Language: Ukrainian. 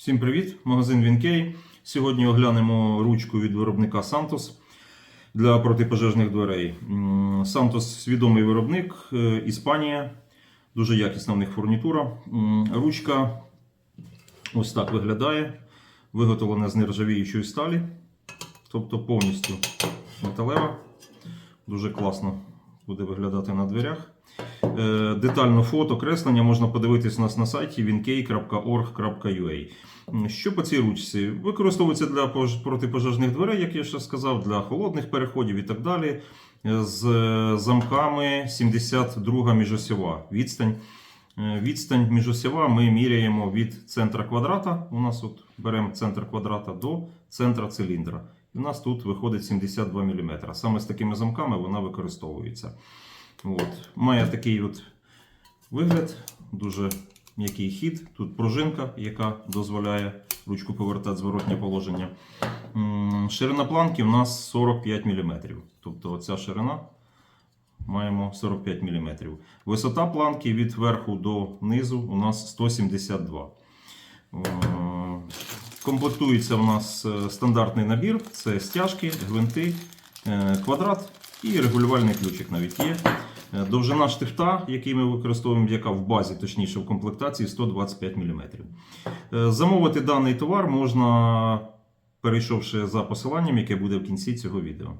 Всім привіт! Магазин Вінкей. Сьогодні оглянемо ручку від виробника Santos для протипожежних дверей. Santos відомий виробник, е, Іспанія. Дуже якісна в них фурнітура. Ручка ось так виглядає. Виготовлена з нержавіючої сталі, тобто повністю металева. Дуже класно буде виглядати на дверях. Е, Детально фото, креслення можна подивитись у нас на сайті winkei.org.ua. Що по цій ручці? Використовується для протипожежних дверей, як я ще сказав, для холодних переходів і так далі. Е, З е, замками 72 міжосьова відстань. Відстань міжосьова ми міряємо від центра квадрата. У нас от беремо центр квадрата до центра циліндра. У нас тут виходить 72 мм. Саме з такими замками вона використовується. От. Має такий от вигляд, дуже м'який хід. Тут пружинка, яка дозволяє ручку повертати зворотнє положення. Ширина планки у нас 45 мм. Тобто оця ширина маємо 45 мм. Висота планки від верху до низу у нас 172 Е, Комплектується у нас е, стандартний набір: це стяжки, гвинти, е, квадрат і регулювальний ключик навіть є. Е, Довжина штифта, який ми використовуємо, яка в базі, точніше в комплектації 125 мм. Е, Замовити даний товар можна, перейшовши за посиланням, яке буде в кінці цього відео.